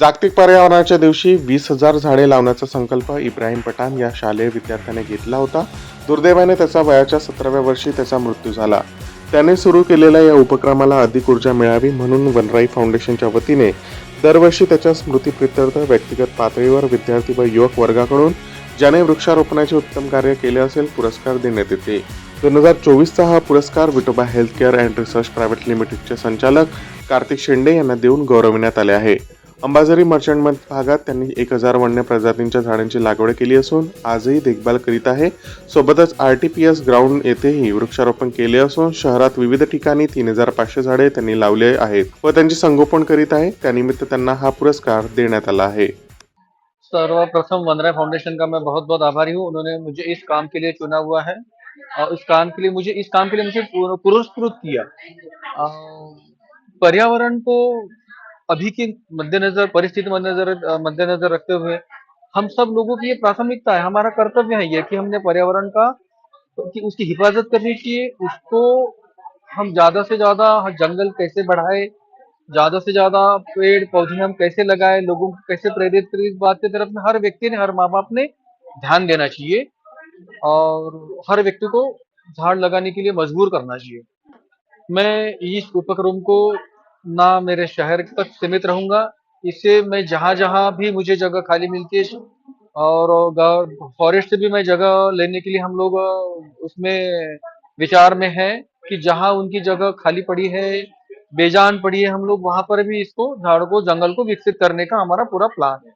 जागतिक पर्यावरणाच्या दिवशी वीस हजार झाडे लावण्याचा संकल्प इब्राहिम पठाण या शालेय विद्यार्थ्याने घेतला होता. दुर्दैवाने त्याचा वयाच्या सतराव्या वर्षी त्याचा मृत्यू झाला. त्याने सुरू केलेल्या या उपक्रमाला अधिक ऊर्जा मिळावी म्हणून वनराई फाउंडेशनच्या वतीने दरवर्षी त्याच्या स्मृतीप्रित्यर्थ व्यक्तिगत पातळीवर विद्यार्थी व युवक वर्गाकडून ज्याने वृक्षारोपणाचे उत्तम कार्य केले असेल पुरस्कार देण्यात येते. दोन हजार चोवीसचा हा पुरस्कार Vithoba healthcare and research private लिमिटेडचे संचालक कार्तिक शेंडे यांना देऊन गौरविण्यात आले आहे. अंबाझरी मर्चंट भागात त्यांनी एक हजार वन्य प्रजातींच्या झाडांची लागवड केली असून आजही देखभाल करीत आहे. सोबतच R T P S ground येथेही वृक्षारोपण केले असून शहरात विविध ठिकाणी तीन हजार पाचशे झाडे त्यांनी लावले आहेत व त्यांचे संगोपन करीत आहे. त्यानिमित्त त्यांना हा पुरस्कार देण्यात आला आहे. सर्वप्रथम वनराय फाउंडेशन का मैं बहुत बहुत आभारी हूँ. उन्होंने मुझे इस काम के लिए चुना हुआ है. और इस काम के लिए मुझे इस काम के लिए मुझे पुरस्कृत किया। पर्यावरण को अभी की मद्देनजर, परिस्थिति मद्देनजर मद्देनजर रखते हुए हम सब लोगों की ये प्राथमिकता है, हमारा कर्तव्य है ये कि हमने पर्यावरण का, कि उसकी हिफाजत करनी चाहिए, उसको हम ज़्यादा से ज़्यादा जंगल कैसे बढ़ाए, ज़्यादा से ज़्यादा पेड़ पौधे हम कैसे लगाए, लोगों को कैसे प्रेरित करें, इस बात की तरफ़ हर व्यक्ति ने, हर माँ बाप ने ध्यान देना चाहिए और हर व्यक्ति को झाड़ लगाने के लिए मजबूर करना चाहिए। मैं इस उपक्रम को ना मेरे शहर तक सीमित रहूँगा। इससे मैं जहाँ जहाँ भी मुझे जगह खाली मिलती है, और फॉरेस्ट से भी मैं जगह लेने के लिए हम लोग, उसमें विचार में है कि जहाँ उनकी जगह खाली पड़ी है, बेजान पड़ी है हम लोग, वहाँ पर भी इसको, झाड़ को, जंगल को विकसित करने का हमारा पूरा प्लान है।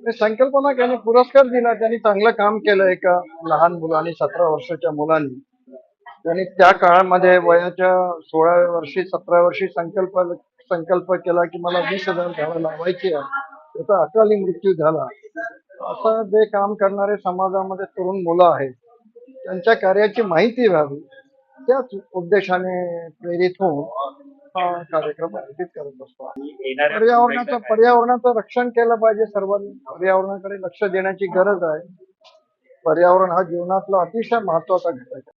ते संकल्पना त्याने पुरस्कार दिला त्यांनी चांगलं काम एका लहान मुलांनी सतरा वर्षाच्या मुलांनी त्यांनी त्या काळामध्ये वयाच्या सोळाव्या वर्षी सतराव्या वर्षी संकल्प संकल्प केला की मला वीस हजार झाडं लावायची आहे. त्याचा अकाली मृत्यू झाला. असं जे काम करणारे समाजामध्ये तरुण मुलं आहेत त्यांच्या कार्याची माहिती व्हावी त्याच उद्देशाने प्रेरित होऊन हा कार्यक्रम आयोजित करत असतो. पर्यावरणाचं पर्यावरणाचं रक्षण केलं पाहिजे सर्वांनी. पर्यावरणाकडे लक्ष देण्याची गरज आहे. पर्यावरण हा जीवनातला अतिशय महत्त्वाचा घटक आहे.